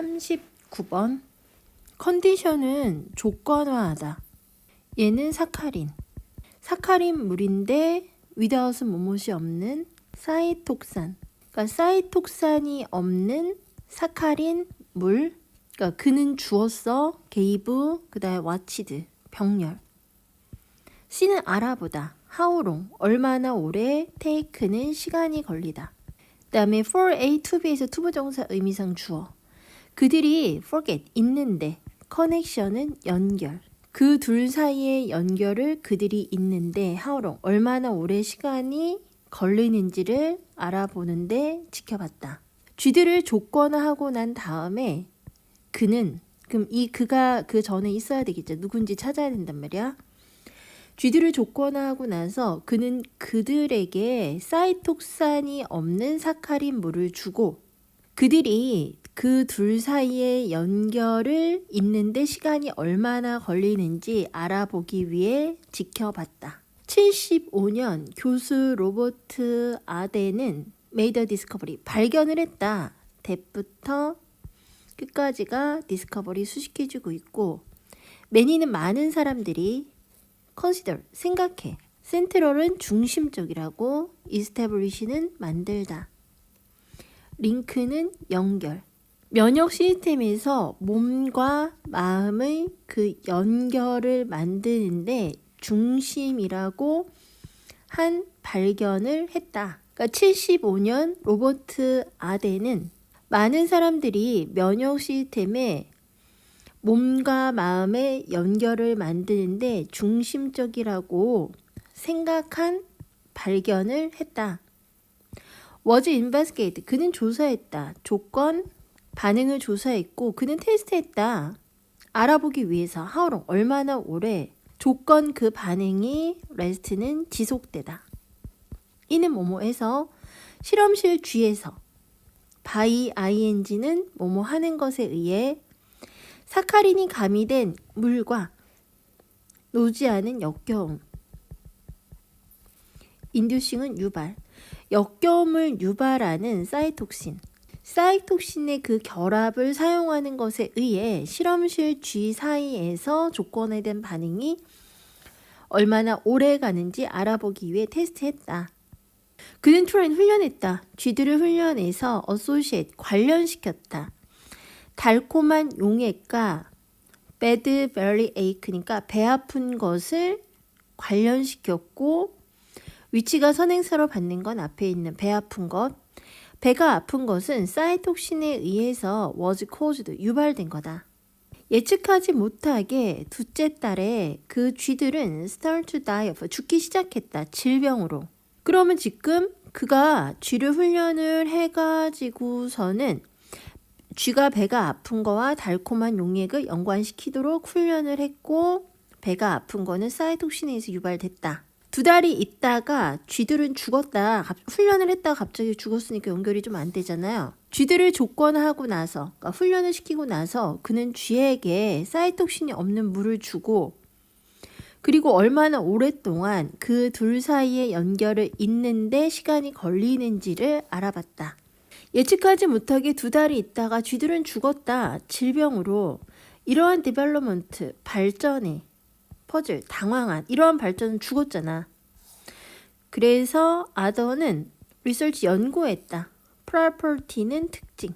39번 컨디션은 조건화하다. 얘는 사카린. 사카린 물인데 without은 뭐뭇이 없는 사이톡산. 그러니까 사이톡산이 없는 사카린 물. 그러니까 그는 주었어. 게이브 그다음에 와치드 병렬. C는 알아보다. 하우롱 얼마나 오래 테이크는 시간이 걸리다. 그다음에 for A to B에서 투부정사 의미상 주어. 그들이 forget 있는데 커넥션은 연결. 그 둘 사이의 연결을 그들이 있는데 how long 얼마나 오래 시간이 걸리는지를 알아보는데 지켜봤다. 쥐들을 조건화하고 난 다음에 그는 그럼 이 그가 그 전에 있어야 되겠죠. 누군지 찾아야 된단 말이야. 쥐들을 조건화하고 나서 그는 그들에게 사이톡산이 없는 사카린 물을 주고 그들이 그 둘 사이의 연결을 잇는데 시간이 얼마나 걸리는지 알아보기 위해 지켜봤다. 75년 교수 로버트 아데는 메이더 디스커버리 발견을 했다. 대부터 끝까지가 디스커버리 수식해주고 있고 매니는 많은 사람들이 consider 생각해 센트럴은 중심적이라고 establish는 만들다 링크는 연결 면역 시스템에서 몸과 마음의 그 연결을 만드는데 중심이라고 한 발견을 했다. 그러니까 75년 로버트 아데는 많은 사람들이 면역 시스템에 몸과 마음의 연결을 만드는데 중심적이라고 생각한 발견을 했다. was investigate. 그는 조사했다. 조건, 반응을 조사했고 그는 테스트했다. 알아보기 위해서 long, 얼마나 오래 조건 그 반응이 rest는 지속되다. 이는 뭐뭐에서 실험실 G에서 by ing는 뭐뭐 하는 것에 의해 사카린이 가미된 물과 노지 않은 역겨움. 인듀싱은 유발. 역겨움을 유발하는 사이톡신. 사이톡신의 그 결합을 사용하는 것에 의해 실험실 G 사이에서 조건화된 반응이 얼마나 오래 가는지 알아보기 위해 테스트했다. 그는 트레인 훈련했다. 쥐들을 훈련해서 어소시에트 관련시켰다. 달콤한 용액과 배드 베리 에이크니까 배 아픈 것을 관련시켰고 위치가 선행사로 받는 건 앞에 있는 배 아픈 것. 배가 아픈 것은 사이톡신에 의해서 was caused 유발된 거다. 예측하지 못하게 둘째 달에 그 쥐들은 start to die of 죽기 시작했다. 질병으로. 그러면 지금 그가 쥐를 훈련을 해가지고서는 쥐가 배가 아픈 거와 달콤한 용액을 연관시키도록 훈련을 했고 배가 아픈 거는 사이톡신에서 유발됐다. 두 달이 있다가 쥐들은 죽었다. 훈련을 했다가 갑자기 죽었으니까 연결이 좀 안 되잖아요. 쥐들을 조건하고 나서 그러니까 훈련을 시키고 나서 그는 쥐에게 사이톡신이 없는 물을 주고 그리고 얼마나 오랫동안 그 둘 사이의 연결을 잇는데 시간이 걸리는지를 알아봤다. 예측하지 못하게 두 달이 있다가 쥐들은 죽었다. 질병으로 이러한 디벨로먼트 발전에 퍼즐 당황한 이러한 발전은 죽었잖아. 그래서 아더는 리서치 연구했다. 프로퍼티는 특징.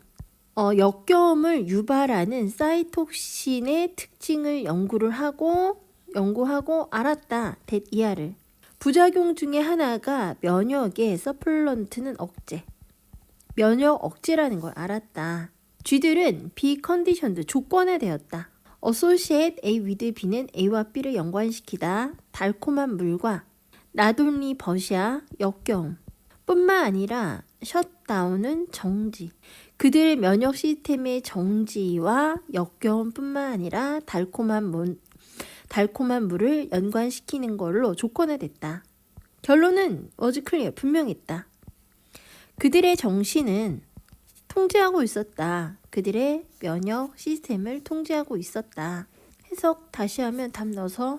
어, 역겨움을 유발하는 사이톡신의 특징을 연구를 하고 연구하고 알았다. 대 이하를. 부작용 중에 하나가 면역의 서플런트는 억제. 면역 억제라는 걸 알았다. 쥐들은 B 컨디션드 조건에 되었다. Associate A with B는 A와 B를 연관시키다. 달콤한 물과 나돌리 버시아 역겨움 뿐만 아니라 셧다운은 정지. 그들의 면역 시스템의 정지와 역겨움뿐만 아니라 달콤한 물, 달콤한 물을 연관시키는 걸로 조건화됐다. 결론은 clear 분명했다. 그들의 정신은 통제하고 있었다. 그들의 면역 시스템을 통제하고 있었다. 해석 다시 하면 답 넣어서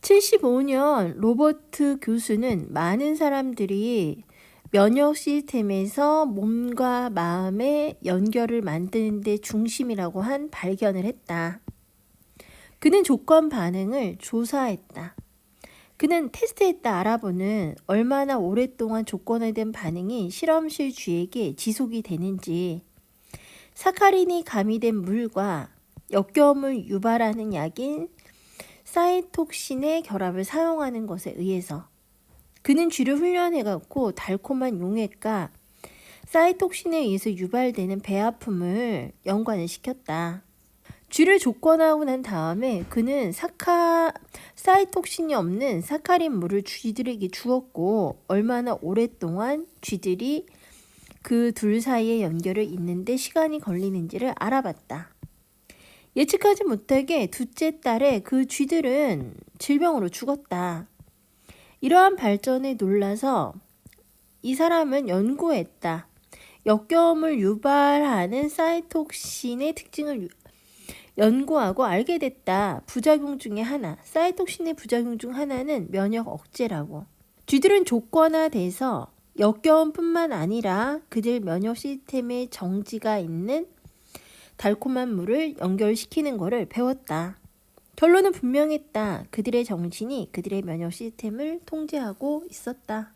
75년 로버트 교수는 많은 사람들이 면역 시스템에서 몸과 마음의 연결을 만드는 데 중심이라고 한 발견을 했다. 그는 조건 반응을 조사했다. 그는 테스트했다 알아보는 얼마나 오랫동안 조건에 대한 반응이 실험실 쥐에게 지속이 되는지 사카린이 가미된 물과 역겨움을 유발하는 약인 사이톡신의 결합을 사용하는 것에 의해서 그는 쥐를 훈련해갖고 달콤한 용액과 사이톡신에 의해서 유발되는 배 아픔을 연관을 시켰다. 쥐를 조건하고 난 다음에 그는 사카 사이톡신이 없는 사카린 물을 쥐들에게 주었고 얼마나 오랫동안 쥐들이 그 둘 사이의 연결을 잇는데 시간이 걸리는지를 알아봤다. 예측하지 못하게 둘째 달에 그 쥐들은 질병으로 죽었다. 이러한 발전에 놀라서 이 사람은 연구했다. 역겨움을 유발하는 사이톡신의 특징을 유- 연구하고 알게 됐다. 부작용 중에 하나, 사이톡신의 부작용 중 하나는 면역 억제라고. 쥐들은 조건화돼서 역겨움뿐만 아니라 그들 면역 시스템에 정지가 있는 달콤한 물을 연결시키는 것을 배웠다. 결론은 분명했다. 그들의 정신이 그들의 면역 시스템을 통제하고 있었다.